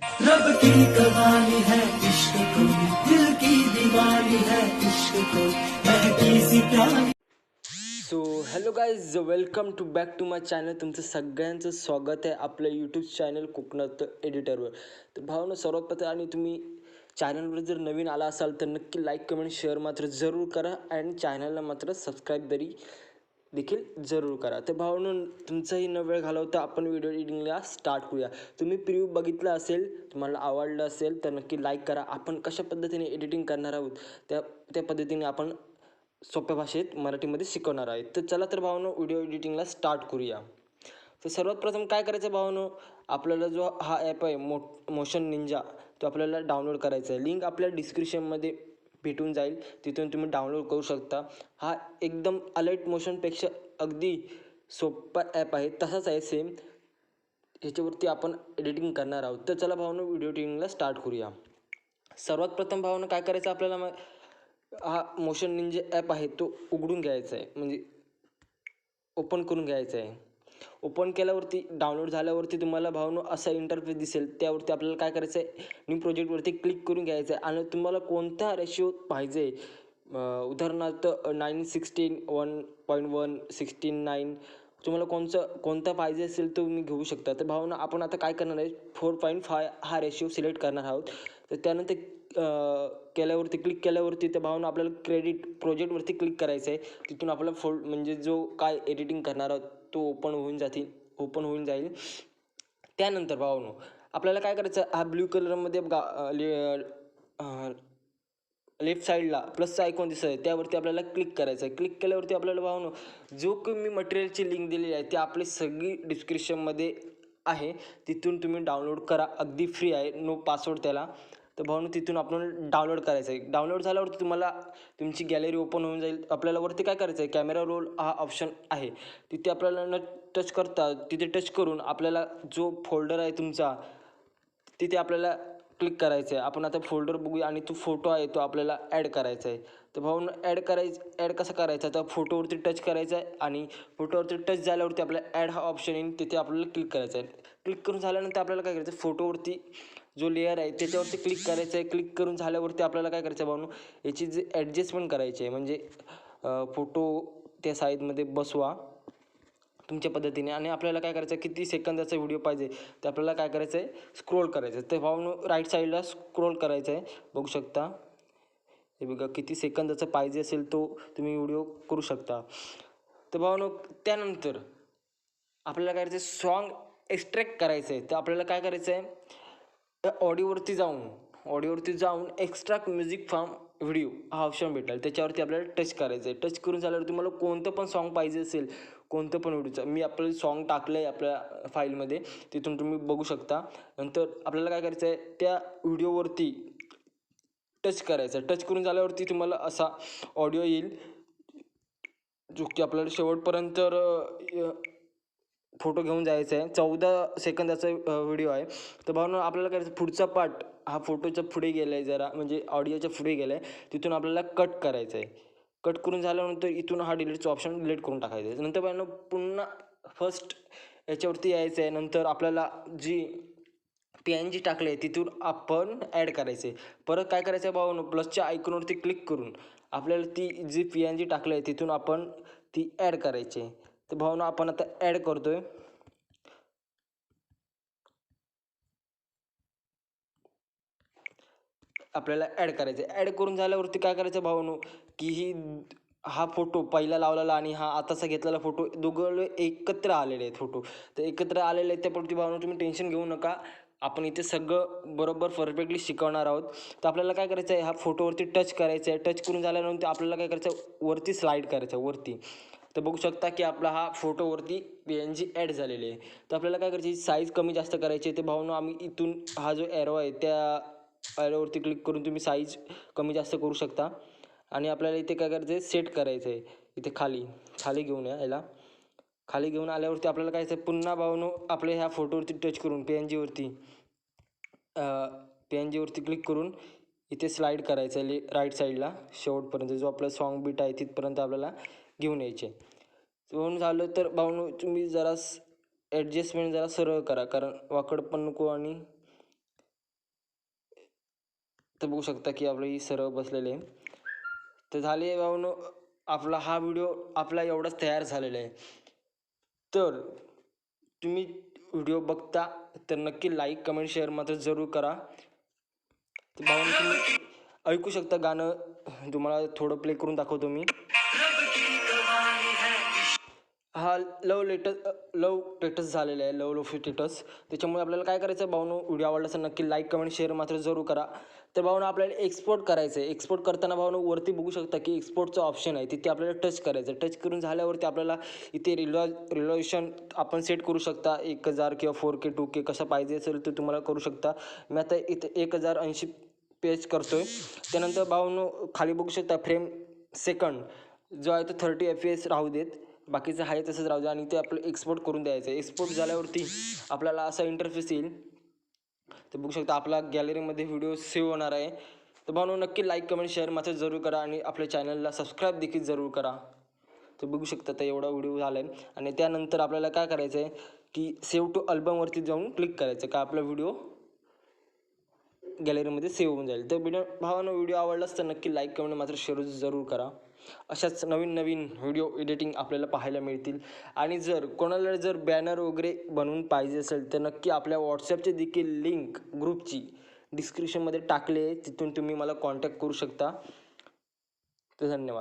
रब की कमाली है इश्क को दिल की दीवानी है इश्क को महकी सी प्यारी so hello guys welcome to back to my channel तुमचं सगळ्यांचं स्वागत आहे आपलं यूट्यूब चॅनल कोकणात एडिटरवर तर भावनं सर्वात प्रथम आणि तुम्ही चॅनलवर जर नवीन आला असाल तर नक्की लाईक कमेंट शेअर मात्र जरूर करा. आणि चॅनलला मात्र सबस्क्राईब तरी देखील जरूर करा. तर भावनं तुमचाही न वेळ घालवता आपण व्हिडिओ एडिटिंगला स्टार्ट करूया. तुम्ही प्रिव्ह्यू बघितला असेल तुम्हाला आवडलं असेल तर नक्की लाईक करा. आपण कशा पद्धतीने एडिटिंग करणार आहोत त्या त्या पद्धतीने आपण सोप्या भाषेत मराठीमध्ये शिकवणार आहे. तर चला तर भावानो व्हिडिओ एडिटिंगला स्टार्ट करूया. तर सर्वात प्रथम काय करायचं भावानो आपल्याला जो हा ॲप आहे मो मोशन निंजा तो आपल्याला डाउनलोड करायचा आहे. लिंक आपल्या डिस्क्रिप्शनमध्ये भेटून जाईल. तिथून तुम्ही डाउनलोड करू शकता. हा एकदम अलर्ट मोशनपेक्षा अगदी सोपा ॲप आहे. तसाच आहे सेम ह्याच्यावरती आपण एडिटिंग करणार आहोत. तर चला भावनं व्हिडिओ एडिटिंगला स्टार्ट करूया. सर्वात प्रथम भावनं काय करायचं आपल्याला मग हा मोशन निंजे ॲप आहे तो उघडून घ्यायचा आहे. म्हणजे ओपन करून घ्यायचा आहे. ओपन केल्यावरती डाउनलोड झाल्यावरती तुम्हाला भावनो असा इंटरफेस दिसेल. त्यावरती आपल्याला काय करायचं आहे न्यू प्रोजेक्टवरती क्लिक करून घ्यायचं आहे आणि तुम्हाला कोणता रेशिओ पाहिजे? उदाहरणार्थ nine sixteen one point one sixteen nine तुम्हाला कोणचं कोणता पाहिजे असेल तो तुम्ही घेऊ शकता. तर भावना आपण आता काय करणार आहे? फोर पॉईंट फाय हा रेशिओ सिलेक्ट करणार आहोत. तर त्यानंतर केल्यावरती क्लिक केल्यावरती त्या भावना आपल्याला क्रेडिट प्रोजेक्टवरती क्लिक करायचं आहे तिथून आपला फोल्ड म्हणजे जो काय एडिटिंग करणार आहोत तो ओपन होऊन जातील ओपन होऊन जाईल. त्यानंतर भावनो आपल्याला काय करायचं? हा ब्ल्यू कलरमध्ये गा ले- लेफ्ट साईडला प्लस आयकॉन दिसत आहे त्यावरती आपल्याला क्लिक करायचं आहे क्लिक केल्यावरती आपल्याला भावनो जो की मी मटेरियलची लिंक दिलेली आहे ती आपली सगळी डिस्क्रिप्शनमध्ये आहे. तिथून तुम्ही डाउनलोड करा. अगदी फ्री आहे. नो पासवर्ड त्याला. तर भावनो तिथून आपण डाउनलोड करायचं आहे डाउनलोड झाल्यावरती तुम्हाला तुमची गॅलरी ओपन होऊन जाईल. आपल्याला वरती काय करायचं आहे कॅमेरा रोल हा ऑप्शन आहे. तिथे आपल्याला न टच करता तिथे टच करून आपल्याला जो फोल्डर आहे तुमचा तिथे आपल्याला क्लिक करायचं आहे आपण आता फोल्डर बघूया आणि तो फोटो आहे तो आपल्याला ॲड करायचा आहे तर भाऊन ॲड करायचं ॲड कसा करायचा? तर फोटोवरती टच करायचा आहे आणि फोटोवरती टच झाल्यावरती आपल्याला ॲड हा ऑप्शन येईल तिथे आपल्याला क्लिक करायचं आहे क्लिक करून झाल्यानंतर आपल्याला काय करायचं फोटोवरती जो लेअर आहे त्याच्यावरती क्लिक करायचं आहे. क्लिक करून झाल्यावरती आपल्याला काय करायचं आहे भाऊन याची जे ॲडजस्टमेंट करायची आहे. म्हणजे फोटो त्या साईजमध्ये बसवा तुमच्या पद्धतीने. आणि आपल्याला काय करायचं आहे किती सेकंदाचा व्हिडिओ पाहिजे ते आपल्याला काय करायचं आहे स्क्रोल करायचं आहे. ते भावनो राईट साईडला स्क्रोल करायचं आहे. बघू शकता. हे बघा किती सेकंदाचा पाहिजे असेल तो तुम्ही व्हिडिओ करू शकता. तर भावनो त्यानंतर आपल्याला काय करायचं आहे सॉन्ग एक्स्ट्रॅक्ट करायचं आहे. तर आपल्याला काय करायचं आहे त्या ऑडिओवरती जाऊन ऑडिओवरती जाऊन एक्स्ट्रा म्युझिक फॉर्म व्हिडिओ हा ऑप्शन भेटेल. त्याच्यावरती आपल्याला टच करायचं आहे. टच करून झाल्यावर तुम्हाला कोणतं पण सॉन्ग पाहिजे असेल कोणतं पण व्हिडिओचं मी आपलं सॉन्ग टाकलं आहे आपल्या फाईलमध्ये तिथून तुम्ही बघू शकता. नंतर आपल्याला काय करायचं आहे त्या व्हिडिओवरती टच करायचं टच करून झाल्यावरती तुम्हाला असा ऑडिओ येईल जो की आपल्याला शेवटपर्यंत फोटो घेऊन जायचं आहे. चौदा सेकंदाचा व्हिडिओ आहे. तर भावना आपल्याला करायचं पुढचा पार्ट हा फोटोच्या पुढे गेला आहे जरा. म्हणजे ऑडिओच्या पुढे गेला आहे तिथून आपल्याला कट करायचं आहे कट करून झाल्यानंतर इथून हा डिलीटचा ऑप्शन डिलीट करून टाकायचा आहे. नंतर भावना पुन्हा फर्स्ट याच्यावरती यायचं आहे नंतर आपल्याला जी पी एन जी टाकले तिथून आपण ॲड करायचे परत काय करायचं आहे भाऊ प्लसच्या आयकॉनवरती क्लिक करून आपल्याला ती जी पी एन जी टाकली आहे तिथून आपण ती ॲड करायची आहे तर भावना आपण आता ॲड करतोय. आपल्याला ॲड करायचं आहे ॲड करून झाल्यावरती काय करायचं भावनो की ही हा फोटो पहिला लावलेला आणि हा आताचा घेतलेला फोटो दोघं एकत्र आलेले आहेत फोटो तर एकत्र आलेले आहेत त्यापुरती भावना तुम्ही टेन्शन घेऊ नका. आपण इथे सगळं बरोबर परफेक्टली शिकवणार आहोत. तर आपल्याला काय करायचं आहे हा फोटोवरती टच करायचं आहे टच करून झाल्यानंतर आपल्याला काय करायचं वरती स्लाईड करायचं आहे वरती. तर बघू शकता की आपला हा फोटोवरती पी एन जी ॲड झालेली आहे. तर आपल्याला काय करायची साईज कमी जास्त करायची आहे. ते भावनं आम्ही इथून हा जो एरो आहे त्या एरोवरती क्लिक करून तुम्ही साईज कमी जास्त करू शकता. आणि आपल्याला इथे काय करायचं आहे सेट करायचं आहे इथे खाली खाली घेऊन या याला. खाली घेऊन आल्यावरती आपल्याला काय करायचं आहे पुन्हा भावनो आपल्या ह्या फोटोवरती टच करून पी एन जीवरती पी एन जीवरती क्लिक करून इथे स्लाईड करायचं आहे राईट साईडला शेवटपर्यंत जो आपला सॉन्ग बीट आहे तिथपर्यंत आपल्याला घेऊन यायचे. म्हणून झालं तर भावनो तुम्ही जरा ॲडजस्टमेंट जरा सरळ करा. कारण वाकड पण नको आणि तर बघू शकता की आपलं ही सरळ बसलेले आहे. तर झाले भाऊनो आपला हा व्हिडिओ आपला एवढाच तयार झालेला आहे. तर तुम्ही व्हिडिओ बघता तर नक्की लाईक कमेंट शेअर मात्र जरूर करा. तर भावांनो तुम्ही ऐकू शकता गाणं. तुम्हाला थोडं प्ले करून दाखवतो मी. हा लव लेटस लव टेटस झालेला आहे लव लोफी टेटस त्याच्यामुळे आपल्याला काय करायचं आहे भाऊनो व्हिडिओ आवडला असेल नक्की लाईक कमेंट शेअर मात्र जरूर करा. तर भाऊनं आपल्याला एक्सपोर्ट करायचं आहे एक्सपोर्ट करताना भाऊनो वरती बघू शकता की एक्सपोर्टचं ऑप्शन आहे. तिथे आपल्याला टच करायचं टच करून झाल्यावरती आपल्याला इथे रिलॉ रिलॉशन आपण सेट करू शकता. एक हजार किंवा फोर के टू के कसं पाहिजे असेल तर तुम्हाला करू शकता. मी आता इथे एक हजार ऐंशी पेज करतो आहे त्यानंतर भाऊनो खाली बघू शकता फ्रेम सेकंड जो आहे तो थर्टी एफ एस राहू देत. बाकीचं आहे तसंच राहू दे आणि ते आपलं एक्सपोर्ट करून द्यायचं. आहे एक्सपोर्ट झाल्यावरती आपल्याला असा इंटरफेस येईल. तर बघू शकता आपला गॅलरीमध्ये व्हिडिओ सेव्ह होणार आहे. तर भाऊ नक्की लाईक कमेंट शेअर मात्र जरूर करा आणि आपल्या चॅनलला सबस्क्राईब देखील जरूर करा. तर बघू शकता तर एवढा व्हिडिओ झाला आहे आणि त्यानंतर आपल्याला काय करायचं आहे की सेव्ह टू अल्बमवरती जाऊन क्लिक करायचं का आपला व्हिडिओ गॅलरीमध्ये सेव्ह होऊन जाईल. तर व्हिडिओ भावानं व्हिडिओ आवडलाच तर नक्की लाईक कमेंट मात्र शेअर जरूर करा. अशाच नवीन नवीन व्हिडिओ एडिटिंग आपल्याला पाहायला मिळतील. आणि जर कोणाला जर बॅनर वगैरे बनवून पाहिजे असेल तर नक्की आपल्या व्हॉट्सॲपची देखील लिंक ग्रुपची डिस्क्रिप्शनमध्ये टाकले आहे. तिथून तुम्ही मला कॉन्टॅक्ट करू शकता. तर धन्यवाद.